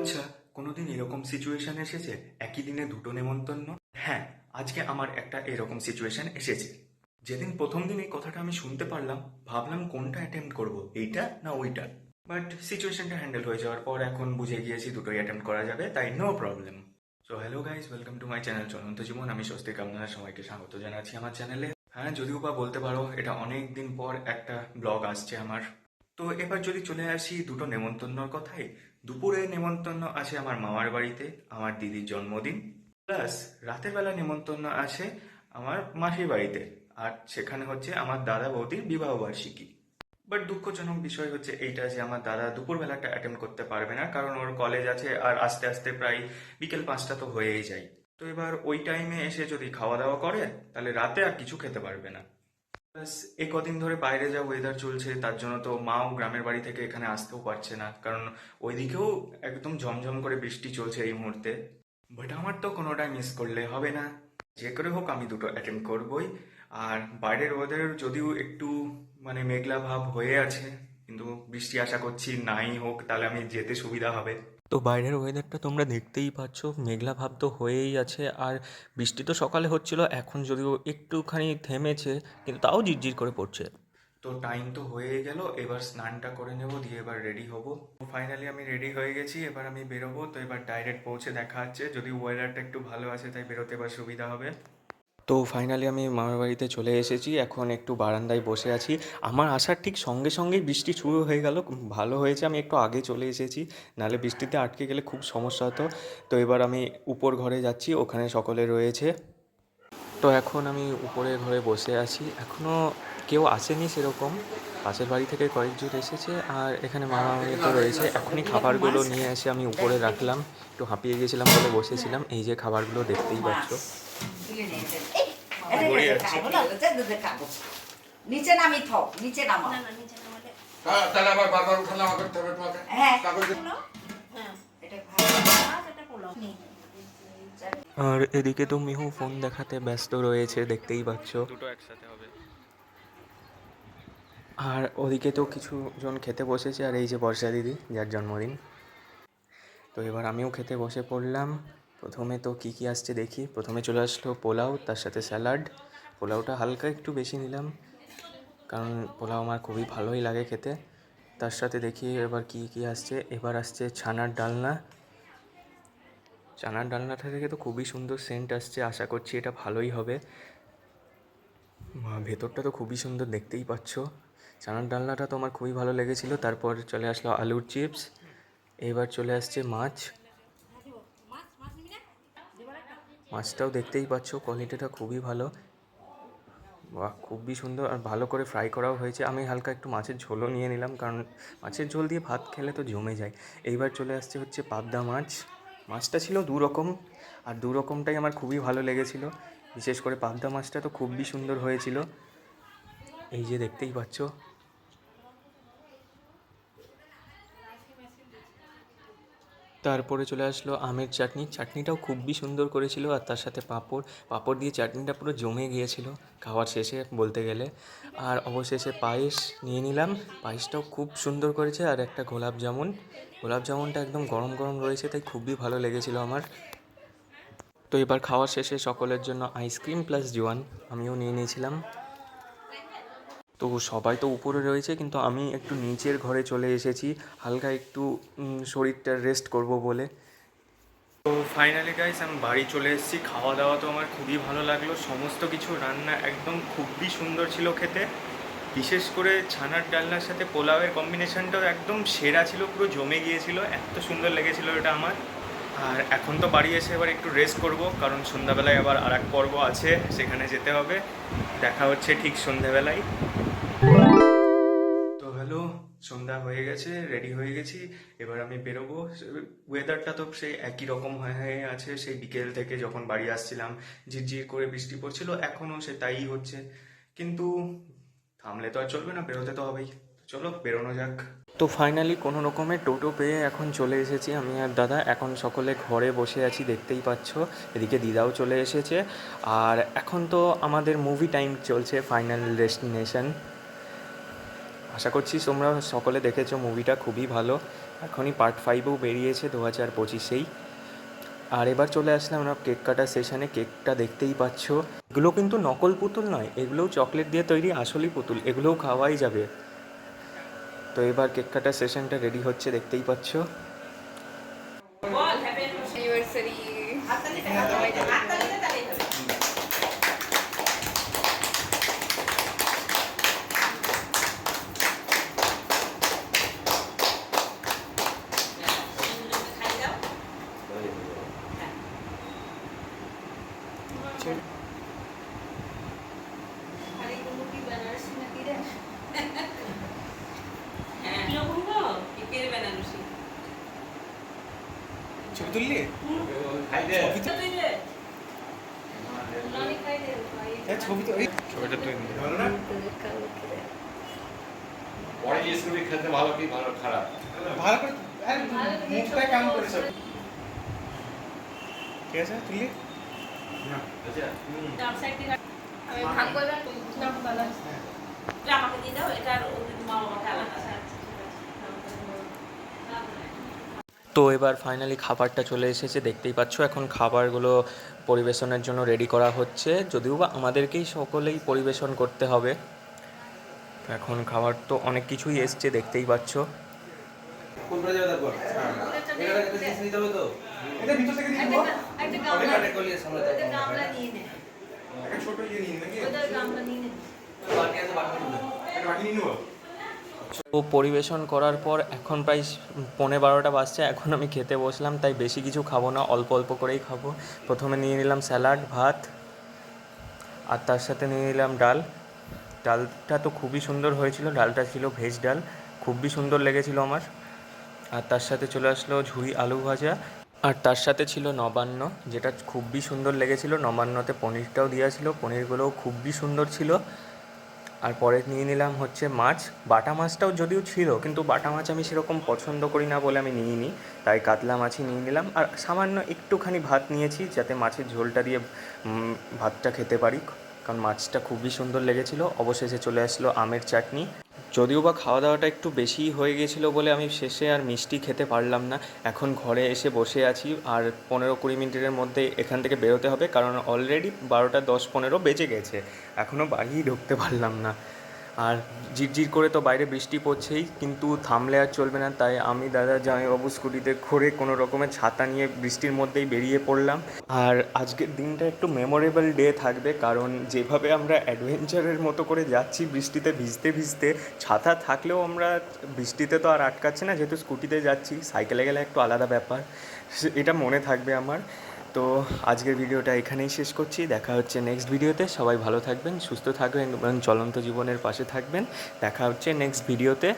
আচ্ছা কোনোদিন এরকম সিচুয়েশন এসেছে? একই দিনে দুটো নেমন্তন্ন? হ্যাঁ আজকে আমার একটা এরকম সিচুয়েশন এসেছে। যেদিন প্রথম দিন এই কথাটা আমি শুনতে পারলাম, ভাবলাম কোনটা অ্যাটেম্প্ট করব, এইটা না ওইটা? বাট সিচুয়েশনটা হ্যান্ডেল হয়ে যাওয়ার পর এখন বুঝে গিয়েছি দুটোই অ্যাটেম্প্ট করা যাবে, তাই no problem so hello guys welcome to my channel Cholonto Jibon. আমি স্বস্তিক, আপনারা সবাইকে স্বাগত জানাচ্ছি আমার চ্যানেলে হ্যাঁ যদিও বা বলতে পারো, এটা অনেক দিন পর একটা ব্লগ আসছে আমার। তো এবার যদি চলে আসি দুটো নেমন্তন্নর কথায় দুপুরে নেমন্তন্ন আছে আমার মামার বাড়িতে, আমার দিদির জন্মদিন, প্লাস রাতের বেলা নেমন্তন্ন আছে আমার মাসির বাড়িতে, আর সেখানে হচ্ছে আমার দাদা বৌদির বিবাহ বার্ষিকী। বাট দুঃখজনক বিষয় হচ্ছে এইটা যে আমার দাদা দুপুরবেলাটা অ্যাটেন্ড করতে পারবে না, কারণ ওর কলেজ আছে আর আস্তে আস্তে প্রায় বিকেল পাঁচটা তো হয়েই যায়। তো এবার ওই টাইমে এসে যদি খাওয়া দাওয়া করে, তাহলে রাতে আর কিছু খেতে পারবে না। এই কদিন ধরে বাইরে যা ওয়েদার চলছে, তার জন্য তো মাও গ্রামের বাড়ি থেকে এখানে আসতেও পারছে না। কারণ ওইদিকেও একদম ঝমঝম করে বৃষ্টি চলছে এই মুহূর্তে। বাট আমার তো কোনোটাই মিস করলে হবে না। যে করে হোক আমি দুটো অ্যাটেন্ড করবই। আর বাইরের ওয়েদার যদিও একটু মানে মেঘলা ভাব হয়ে আছে, কিন্তু বৃষ্টি আশা করছি নাই হোক, তাহলে আমি যেতে সুবিধা হবে। তো বাইরের ওয়েদারটা তোমরা দেখতেই পাচ্ছ। মেঘলা ভাব তো হয়েই আছে। আর বৃষ্টি তো সকালে হচ্ছিল, এখন যদিও একটুখানি থেমেছে, কিন্তু তাও ঝিরঝির করে পড়ছে। তো টাইম তো হয়ে গেল, এবার স্নানটা করে নেব, দিয়ে এবার রেডি হব। ফাইনালি আমি রেডি হয়ে গেছি, এবার আমি বেরোবো, তো এবার ডাইরেক্ট পৌঁছে দেখা হচ্ছে। যদি ওয়েদারটা একটু ভালো আছে তাই বেরোতে এবার সুবিধা হবে। তো ফাইনালি আমি মামার বাড়িতে চলে এসেছি। এখন একটু বারান্দায় বসে আছি। আমার আসার ঠিক সঙ্গে সঙ্গেই বৃষ্টি শুরু হয়ে গেল। ভালো হয়েছে, আমি একটু আগে চলে এসেছি। নাহলে বৃষ্টিতে আটকে গেলে খুব সমস্যা হতো। তো এবার আমি উপর ঘরে যাচ্ছি, ওখানে সকলে রয়েছে। তো এখন আমি উপরে ঘরে বসে আছি। এখনও কেউ আসেনি সেরকম। পাশের বাড়ি থেকে কয়েকজন এসেছে আর এখানে মামা তো রয়েছে। এখনই খাবারগুলো নিয়ে এসে আমি উপরে রাখলাম। একটু হাঁপিয়ে গেছিলাম বলে বসেছিলাম। এই যে খাবারগুলো দেখতেই পাচ্ছ। নিচে নামি থাও নিচে নামো। তাহলে আবার বারবার উঠানামা করতে হবে তোমাকে? হ্যাঁ। এটা ভালো। আর এদিকে তো মিহু ফোন দেখাতে ব্যস্ত রয়েছে দেখতেই পাচ্ছ। দুটো একসাথে হবে। আর ওদিকে তো কিছু জন খেতে বসেছে আর এই যে বর্ষা দিদি যার জন্মদিন। তো এবার আমিও খেতে বসে পড়লাম। প্রথমে তো কী কী আসছে দেখি। প্রথমে চলে আসলো পোলাও, তার সাথে স্যালাড। পোলাওটা হালকা একটু বেশি নিলাম, কারণ পোলাও আমার খুবই ভালোই লাগে খেতে। তার সাথে দেখি এবার কী কী আসছে। এবার আসছে ছানার ডালনা। ছানার ডালনাটা থেকে তো খুবই সুন্দর সেন্ট আসছে, আশা করছি এটা ভালোই হবে। ভেতরটা তো খুবই সুন্দর, দেখতেই পাচ্ছ। চানার ডালনাটা তো আমার খুবই ভালো লেগেছিল। তারপর চলে আসলো আলুর চিপস এবার চলে আসছে মাছ। মাছটাও দেখতেই পাচ্ছ কোয়ালিটিটা খুবই ভালো। বাহ, খুবই সুন্দর আর ভালো করে ফ্রাই করাও হয়েছে। আমি হালকা একটু মাছের ঝোলও নিয়ে নিলাম, কারণ মাছের ঝোল দিয়ে ভাত খেলে তো জমে যায়। এইবার চলে আসছে হচ্ছে পাবদা মাছ। মাছটা ছিল দু রকম আর দু রকমটাই আমার খুবই ভালো লেগেছিল। বিশেষ করে পাবদা মাছটা তো খুবই সুন্দর হয়েছিল। এই যে দেখতেই পাচ্ছ তারপরে চলে আসলো আমের চাটনি। চাটনিটাও খুবই সুন্দর করেছিল আর তার সাথে পাঁপড়। পাঁপড় দিয়ে চাটনিটা পুরো জমে গিয়েছিল খাওয়ার শেষে বলতে গেলে। আর অবশেষে পায়েস নিয়ে নিলাম। পায়েসটাও খুব সুন্দর করেছে আর একটা গোলাপ জামুন। গোলাপ জামুনটা একদম গরম গরম রয়েছে, তাই খুবই ভালো লেগেছিল আমার। তো এবার খাওয়ার শেষে সকলের জন্য আইসক্রিম প্লাস জোয়ান আমিও নিয়ে নিয়েছিলাম। তো সবাই তো উপরে রয়েছে, কিন্তু আমি একটু নিচের ঘরে চলে এসেছি। হালকা একটু শরীরটা রেস্ট করব বলে। তো ফাইনালি গাইস আমি বাড়ি চলে এসেছি। খাওয়া দাওয়া তো আমার খুবই ভালো লাগল। সমস্ত কিছু রান্না একদম খুবই সুন্দর ছিল খেতে। বিশেষ করে ছানার ডালনার সাথে পোলাওয়ের কম্বিনেশনটাও একদম সেরা ছিল, পুরো জমে গিয়েছিল। এত সুন্দর লেগেছিল এটা আমার। আর এখন তো বাড়ি এসে এবার একটু রেস্ট করব, কারণ সন্ধ্যাবেলায় আবার আর এক পর্ব আছে, সেখানে যেতে হবে। দেখা হচ্ছে ঠিক সন্ধ্যাবেলায়। তো হ্যালো, সন্ধ্যা হয়ে গেছে রেডি হয়ে গেছি। এবার আমি বেরোবো। ওয়েদারটা তো সেই একই রকম হয়ে হয়ে আছে। সেই বিকেল থেকে যখন বাড়ি আসছিলাম, ঝিরঝির করে বৃষ্টি পড়ছিল, এখনও সে তাই হচ্ছে। কিন্তু থামলে তো আর চলবে না, বেরোতে তো হবেই। চলো বেরোনো যাক। তো ফাইনালি কোনো রকমে টোটো পেয়ে এখন চলে এসেছি আমি আর দাদা। এখন সকলে ঘরে বসে আছি, দেখতেই পাচ্ছ। এদিকে দিদাও চলে এসেছে। আর এখন তো আমাদের মুভি টাইম চলছে ফাইনাল ডেস্টিনেশন আশা করছি তোমরা সকলে দেখেছ মুভিটা খুবই ভালো। এখনই পার্ট ফাইভও বেরিয়েছে দু হাজার পঁচিশেই। আর এবার চলে আসলাম আমরা কেক কাটার সেশনে কেকটা দেখতেই পাচ্ছ। এগুলো কিন্তু নকল পুতুল নয়, এগুলোও চকলেট দিয়ে তৈরি আসলই পুতুল, এগুলোও খাওয়াই যাবে। তো এবার কেক কাটার সেশনটা রেডি হচ্ছে দেখতেই পাচ্ছ। অ্যানিভার্সারি ছবি তুললি? হ্যাঁ ছবি তো ছবিটা তুই পরে জিজ্ঞেস করবি খেলতে ভালো কি ভালো খারাপ? ভালো করে মুখটা কেমন করেছ ঠিক আছে তুললি? ডান সাইড থেকে আমি ভাগ ভালো আমাকে দিয়ে দাও এটা ওদের মা আলাদা আছে তো এবার ফাইনালি খাবারটা চলে এসেছে দেখতেই পাচ্ছ এখন খাবারগুলো পরিবেশনের জন্য রেডি করা হচ্ছে। যদিও বা আমাদেরকেই সকলেই পরিবেশন করতে হবে। এখন খাবার তো অনেক কিছুই এসছে দেখতেই পাচ্ছ। ছোট তো পরিবেশন করার পর এখন প্রায় পৌনে বারোটা বাজছে, এখন আমি খেতে বসলাম, তাই বেশি কিছু খাব না, অল্প অল্প করেই খাব। প্রথমে নিয়ে নিলাম স্যালাড, ভাত, আর তার সাথে নিয়ে নিলাম ডাল। ডালটা তো খুবই সুন্দর হয়েছিল, ডালটা ছিল ভেজ ডাল, খুবই সুন্দর লেগেছিল আমার। আর তার সাথে চলে আসলো ঝুড়ি আলু ভাজা, আর তার সাথে ছিল নবান্ন, যেটা খুবই সুন্দর লেগেছিল। নবান্নতে পনিরটাও দেওয়া ছিল, পনিরগুলোও খুবই সুন্দর ছিল। আর পরে নিয়ে নিলাম হচ্ছে মাছ। বাটা মাছটাও যদিও ছিল, কিন্তু বাটা মাছ আমি সেরকম পছন্দ করি না বলে আমি নিইনি। তাই কাতলা মাছই নিয়ে নিলাম। আর সামান্য একটুখানি ভাত নিয়েছি যাতে মাছের ঝোলটা দিয়ে ভাতটা খেতে পারি। কারণ মাছটা খুবই সুন্দর লেগেছিল। অবশেষে চলে আসলো আমের চাটনি। যদিও বা খাওয়া দাওয়াটা একটু বেশিই হয়ে গিয়েছিল বলে আমি শেষে আর মিষ্টি খেতে পারলাম না। এখন ঘরে এসে বসে আছি আর পনেরো কুড়ি মিনিটের মধ্যে এখান থেকে বেরোতে হবে কারণ অলরেডি বারোটা দশ পনেরো বেজে গেছে। এখনও বাড়িই ঢুকতে পারলাম না। আর ঝিরঝির করে তো বাইরে বৃষ্টি পড়ছেই, কিন্তু থামলে আর চলবে না। তাই আমি দাদা জামাইবাবু স্কুটিতে ঘুরে কোনো রকমের ছাতা নিয়ে বৃষ্টির মধ্যেই বেরিয়ে পড়লাম। আর আজকের দিনটা একটু মেমোরেবল ডে থাকবে, কারণ যেভাবে আমরা অ্যাডভেঞ্চারের মতো করে যাচ্ছি বৃষ্টিতে ভিজতে ভিজতে, ছাতা থাকলেও আমরা বৃষ্টিতে তো আর আটকাচ্ছি না, যেহেতু স্কুটিতে যাচ্ছি, সাইকেলে গেলে একটু আলাদা ব্যাপার। এটা মনে থাকবে আমার। তো আজকের ভিডিওটা এখানেই শেষ করছি। দেখা হচ্ছে নেক্সট ভিডিওতে। সবাই ভালো থাকবেন, সুস্থ থাকবেন এবং চলন্ত জীবনের পাশে থাকবেন। দেখা হচ্ছে নেক্সট ভিডিওতে।